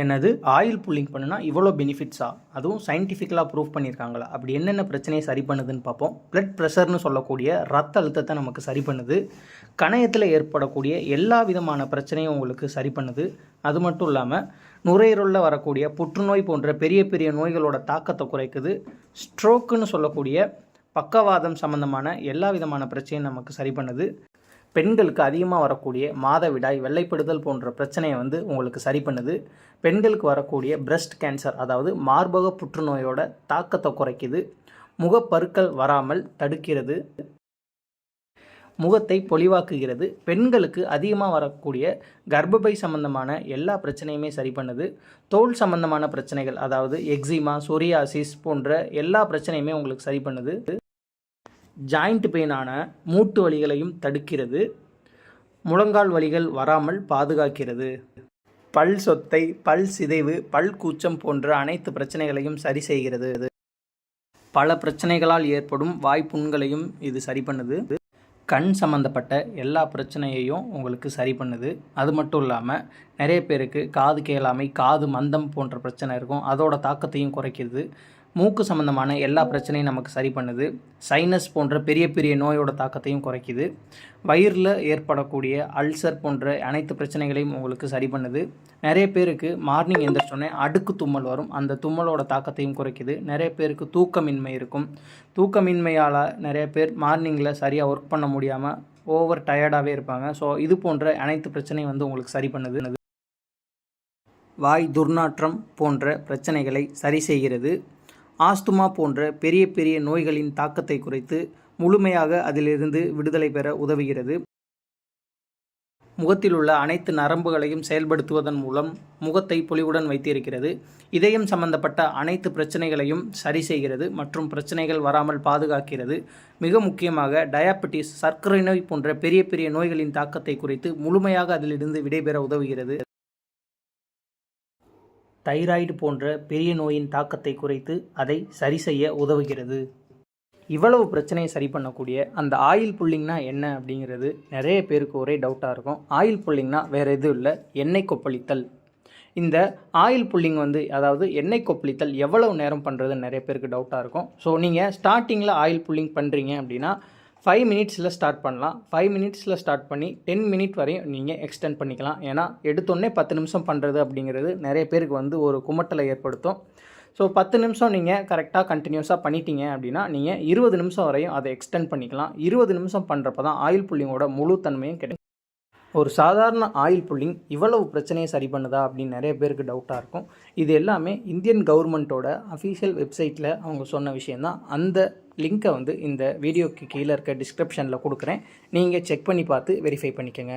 என்னது? Oil pulling பண்ணுனா இவ்வளோ பெனிஃபிட்ஸா அதுவும் சயின்டிஃபிக்கலாக ப்ரூவ் பண்ணியிருக்காங்களா அப்படி என்னென்ன பிரச்சனையை சரி பண்ணுதுன்னு பார்ப்போம். பிளட் ப்ரெஷர்னு சொல்லக்கூடிய ரத்த அழுத்தத்தை நமக்கு சரி பண்ணுது. கணையத்தில் ஏற்படக்கூடிய எல்லா விதமான பிரச்சனையும் உங்களுக்கு சரி பண்ணுது. அது மட்டும் இல்லாமல் நுரையீரலில் வரக்கூடிய புற்றுநோய் போன்ற பெரிய பெரிய நோய்களோட தாக்கத்தை குறைக்குது. ஸ்ட்ரோக்குன்னு சொல்லக்கூடிய பக்கவாதம் சம்மந்தமான எல்லா விதமான பிரச்சனையும் நமக்கு சரி பண்ணுது. பெண்களுக்கு அதிகமாக வரக்கூடிய மாதவிடாய் வெள்ளைப்படுதல் போன்ற பிரச்சனையை வந்து உங்களுக்கு சரி பண்ணுது. பெண்களுக்கு வரக்கூடிய பிரஸ்ட் கேன்சர் அதாவது மார்பக புற்றுநோயோட தாக்கத்தை குறைக்குது. முகப்பருக்கள் வராமல் தடுக்கிறது. முகத்தை பொலிவாக்குகிறது. பெண்களுக்கு அதிகமாக வரக்கூடிய கர்ப்பப்பை சம்பந்தமான எல்லா பிரச்சனையுமே சரி பண்ணுது. தோல் சம்பந்தமான பிரச்சனைகள் அதாவது எக்ஸிமா சொரியாசிஸ் போன்ற எல்லா பிரச்சனையுமே உங்களுக்கு சரி பண்ணுது. ஜாயிண்ட் பெயினான மூட்டு வலிகளையும் தடுக்கிறது. முழங்கால் வலிகள் வராமல் பாதுகாக்கிறது. பல் சொத்தை பல் சிதைவு பல் கூச்சம் போன்ற அனைத்து பிரச்சனைகளையும் சரி செய்கிறது. பல பிரச்சனைகளால் ஏற்படும் வாய்ப்புண்களையும் இது சரி பண்ணுது. கண் சம்மந்தப்பட்ட எல்லா பிரச்சனையையும் உங்களுக்கு சரி பண்ணுது. அது மட்டும் இல்லாமல் நிறைய பேருக்கு காது கேளாமை காது மந்தம் போன்ற பிரச்சனை இருக்கும். அதோட தாக்கத்தையும் குறைக்கிறது. மூக்கு சம்மந்தமான எல்லா பிரச்சனையும் நமக்கு சரி பண்ணுது. சைனஸ் போன்ற பெரிய பெரிய நோயோட தாக்கத்தையும் குறைக்குது. வயிறில் ஏற்படக்கூடிய அல்சர் போன்ற அனைத்து பிரச்சனைகளையும் உங்களுக்கு சரி பண்ணுது. நிறைய பேருக்கு மார்னிங் எந்திரிச்சோடனே அடுக்கு தும்மல் வரும். அந்த தும்மலோட தாக்கத்தையும் குறைக்குது. நிறைய பேருக்கு தூக்கமின்மை இருக்கும். தூக்கமின்மையால் நிறைய பேர் மார்னிங்கில் சரியாக ஒர்க் பண்ண முடியாமல் ஓவர் டயர்டாகவே இருப்பாங்க. ஸோ இது போன்ற அனைத்து பிரச்சனையும் வந்து உங்களுக்கு சரி பண்ணுது. வாய் துர்நாற்றம் போன்ற பிரச்சனைகளை சரி செய்கிறது. ஆஸ்துமா போன்ற பெரிய பெரிய நோய்களின் தாக்கத்தை குறைத்து முழுமையாக அதிலிருந்து விடுதலை பெற உதவுகிறது. முகத்தில் உள்ள அனைத்து நரம்புகளையும் செயல்படுத்துவதன் மூலம் முகத்தை பொலிவுடன் வைத்திருக்கிறது. இதயம் சம்பந்தப்பட்ட அனைத்து பிரச்சனைகளையும் சரி செய்கிறது மற்றும் பிரச்சனைகள் வராமல் பாதுகாக்கிறது. மிக முக்கியமாக டயாபெட்டிஸ் சர்க்கரை நோய் போன்ற பெரிய பெரிய நோய்களின் தாக்கத்தை குறைத்து முழுமையாக அதிலிருந்து விடைபெற உதவுகிறது. தைராய்டு போன்ற பெரிய நோயின் தாக்கத்தை குறைத்து அதை சரி செய்ய உதவுகிறது. இவ்வளவு பிரச்சனையை சரி பண்ணக்கூடிய அந்த ஆயில் புல்லிங்னா என்ன அப்படிங்கிறது நிறைய பேருக்கு ஒரே டவுட்டாக இருக்கும். ஆயில் புல்லிங்னா வேறு எதுவும் இல்லை. எண்ணெய் கொப்பளித்தல். இந்த ஆயில் புல்லிங் வந்து அதாவது எண்ணெய் கொப்பளித்தல் எவ்வளவு நேரம் பண்ணுறதுன்னு நிறைய பேருக்கு டவுட்டாக இருக்கும். ஸோ நீங்கள் ஸ்டார்டிங்கில் ஆயில் புல்லிங் பண்ணுறீங்க அப்படின்னா ஃபைவ் மினிட்ஸில் ஸ்டார்ட் பண்ணலாம். ஃபைவ் மினிட்ஸில் ஸ்டார்ட் பண்ணி டென் மினிட் வரையும் நீங்கள் எக்ஸ்டெண்ட் பண்ணிக்கலாம். ஏன்னா எடுத்தோடனே பத்து நிமிஷம் பண்ணுறது அப்படிங்கிறது நிறைய பேருக்கு வந்து ஒரு குமட்டலை ஏற்படுத்தும். ஸோ பத்து நிமிஷம் நீங்கள் கரெக்டாக கண்டினியூஸாக பண்ணிட்டீங்க அப்படின்னா நீங்கள் இருபது நிமிஷம் வரையும் அதை எக்ஸ்டெண்ட் பண்ணிக்கலாம். இருபது நிமிஷம் பண்ணுறப்ப தான் ஆயில் புள்ளிங்கோட முழு தன்மையும் கிடைக்கும். ஒரு சாதாரண ஆயில் புல்லிங் இவ்வளவு பிரச்சனையை சரி பண்ணுதா அப்படின்னு நிறைய பேருக்கு டவுட்டாக இருக்கும். இது எல்லாமே இந்தியன் கவர்மெண்ட்டோட அஃபீஷியல் வெப்சைட்டில் அவங்க சொன்ன விஷயந்தான் அந்த லிங்க்கை வந்து இந்த வீடியோக்கு கீழே இருக்க டிஸ்கிரிப்ஷனில் கொடுக்குறேன். நீங்கள் செக் பண்ணி பார்த்து வெரிஃபை பண்ணிக்கோங்க.